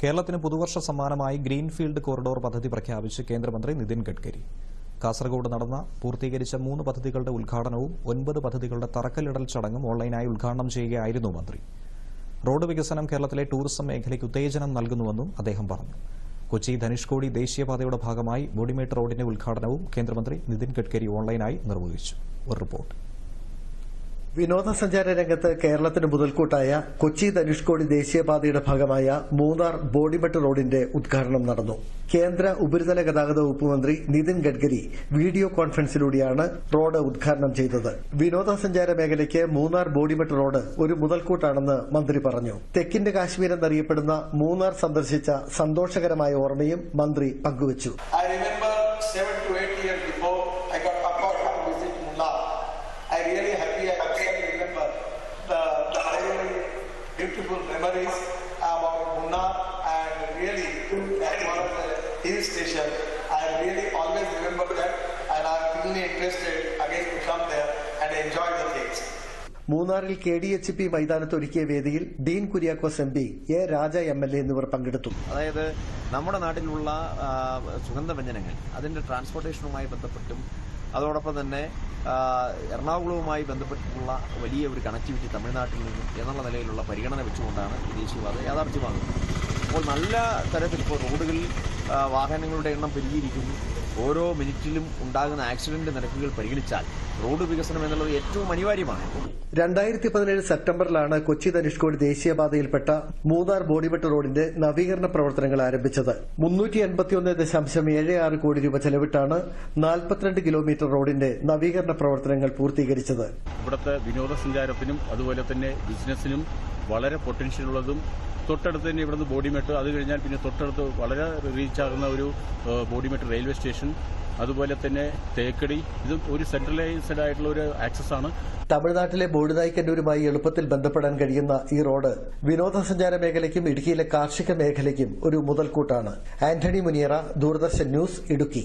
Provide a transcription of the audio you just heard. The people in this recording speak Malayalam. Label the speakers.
Speaker 1: കേരളത്തിന് പുതുവർഷ സമ്മാനമായി ഗ്രീൻഫീൽഡ് കോറിഡോർ പദ്ധതി പ്രഖ്യാപിച്ച് കേന്ദ്രമന്ത്രി നിതിൻ ഗഡ്കരി. കാസർഗോഡ് നടന്ന പൂർത്തീകരിച്ച മൂന്ന് പദ്ധതികളുടെ ഉദ്ഘാടനവും ഒൻപത് പദ്ധതികളുടെ തറക്കല്ലിടൽ ചടങ്ങും ഓൺലൈനായി ഉദ്ഘാടനം ചെയ്യുകയായിരുന്നു മന്ത്രി. റോഡ് വികസനം കേരളത്തിലെ ടൂറിസം മേഖലയ്ക്ക് ഉത്തേജനം നൽകുന്നുവെന്നും അദ്ദേഹം പറഞ്ഞു. കൊച്ചി ധനുഷ്കോടി ദേശീയപാതയുടെ ഭാഗമായി ബോഡിമേട്ട് റോഡിന്റെ ഉദ്ഘാടനവും കേന്ദ്രമന്ത്രി നിതിൻ ഗഡ്കരി ഓൺലൈനായി നിർവഹിച്ചു. ഒരു റിപ്പോർട്ട്.
Speaker 2: വിനോദസഞ്ചാര രംഗത്ത് കേരളത്തിന് മുതൽക്കൂട്ടായ കൊച്ചി ധനുഷ്കോടി ദേശീയപാതയുടെ ഭാഗമായ മൂന്നാർ ബോഡിമെട്ട് റോഡിന്റെ ഉദ്ഘാടനം നടന്നു. കേന്ദ്ര ഉപരിതല ഗതാഗത വകുപ്പ് മന്ത്രി നിതിൻ ഗഡ്കരി വീഡിയോ കോൺഫറൻസിലൂടെയാണ് റോഡ് ഉദ്ഘാടനം ചെയ്തത്. വിനോദസഞ്ചാര മേഖലയ്ക്ക് മൂന്നാർ ബോഡിമെട്ട് റോഡ് ഒരു മുതൽക്കൂട്ടാണെന്ന് മന്ത്രി പറഞ്ഞു. തെക്കിന്റെ കാശ്മീർ എന്നറിയപ്പെടുന്ന മൂന്നാർ സന്ദർശിച്ച സന്തോഷകരമായ ഓർമ്മയും മന്ത്രി പങ്കുവച്ചു.
Speaker 3: I remember seven to eight years before I got opportunity to visit Mullah. I really happy I can remember the, the really beautiful memories about Munnar and really one of the hill station. I really always remember that and I'm keenly interested again to come there and enjoy the things.
Speaker 2: മൂന്നാറിൽ കെ ഡി എച്ച് പി മൈതാനത്ത് ഒരുക്കിയ വേദിയിൽ Dean Kuriakose M P A Raja M L A എന്നിവർ പങ്കെടുത്തു
Speaker 4: അതായത് നമ്മുടെ നാട്ടിലുള്ള സുഗന്ധവ്യഞ്ജനങ്ങൾ അതിന്റെ ട്രാൻസ്പോർട്ടേഷനുമായി ബന്ധപ്പെട്ടും അതോടൊപ്പം തന്നെ എറണാകുളവുമായി ബന്ധപ്പെട്ടിട്ടുള്ള വലിയ ഒരു കണക്ടിവിറ്റി തമിഴ്നാട്ടിൽ നിന്നും എന്നുള്ള നിലയിലുള്ള പരിഗണന വെച്ചുകൊണ്ടാണ് ഈ ദേശീയപാത യാഥാർത്ഥ്യമാകുന്നത് അപ്പോൾ നല്ല തരത്തിൽ ഇപ്പോൾ റോഡുകളിൽ വാഹനങ്ങളുടെ എണ്ണം പെരുകിയിരിക്കുന്നു. ഓരോ മിനിറ്റിലും ഉണ്ടാകുന്ന ആക്സിഡന്റ് നിരക്കുകൾ പരിഗണിച്ചാൽ റോഡ് വികസനം എന്നുള്ളത് ഏറ്റവും അനിവാര്യമാണ്.
Speaker 2: രണ്ടായിരത്തി പതിനേഴ് സെപ്റ്റംബറിലാണ് കൊച്ചി ധനുഷ്കോടി ദേശീയപാതയിൽപ്പെട്ട മൂന്നാർ ബോഡിവെട്ട് റോഡിന്റെ നവീകരണ പ്രവർത്തനങ്ങൾ ആരംഭിച്ചത്. മുന്നൂറ്റി എൺപത്തിയൊന്ന് ദശാംശം ഏഴ് ആറ് കോടി രൂപ ചെലവിട്ടാണ് നാൽപ്പത്തിരണ്ട് കിലോമീറ്റർ റോഡിന്റെ നവീകരണ പ്രവർത്തനങ്ങൾ പൂർത്തീകരിച്ചത്.
Speaker 5: ഇവിടുത്തെ വിനോദസഞ്ചാരത്തിനും അതുപോലെ തന്നെ ബിസിനസിനും വളരെ പൊട്ടൻഷ്യൽ ഉള്ളതും തൊട്ടടുത്ത് തന്നെ ഇവിടുന്ന് ബോഡിമെട്ട് അത് കഴിഞ്ഞാൽ പിന്നെ തൊട്ടടുത്ത് വളരെ റീച്ചാകുന്ന ഒരു ബോഡിമെട്ട് റെയിൽവേ സ്റ്റേഷൻ അതുപോലെ തന്നെ തേക്കടി ഇത് ഒരു സെൻട്രലൈസ്ഡ് ആയിട്ടുള്ള ഒരു ആക്സസ് ആണ്.
Speaker 2: തമിഴ്നാട്ടിലെ ബോഡിനായ്ക്കന്നൂരുമായി എളുപ്പത്തിൽ ബന്ധപ്പെടാൻ കഴിയുന്ന ഈ റോഡ് വിനോദസഞ്ചാര മേഖലയ്ക്കും ഇടുക്കിയിലെ കാർഷിക മേഖലയ്ക്കും ഒരു മുതൽക്കൂട്ടാണ്. ആന്റണി മുനിയറ ദൂരദർശൻ ന്യൂസ് ഇടുക്കി.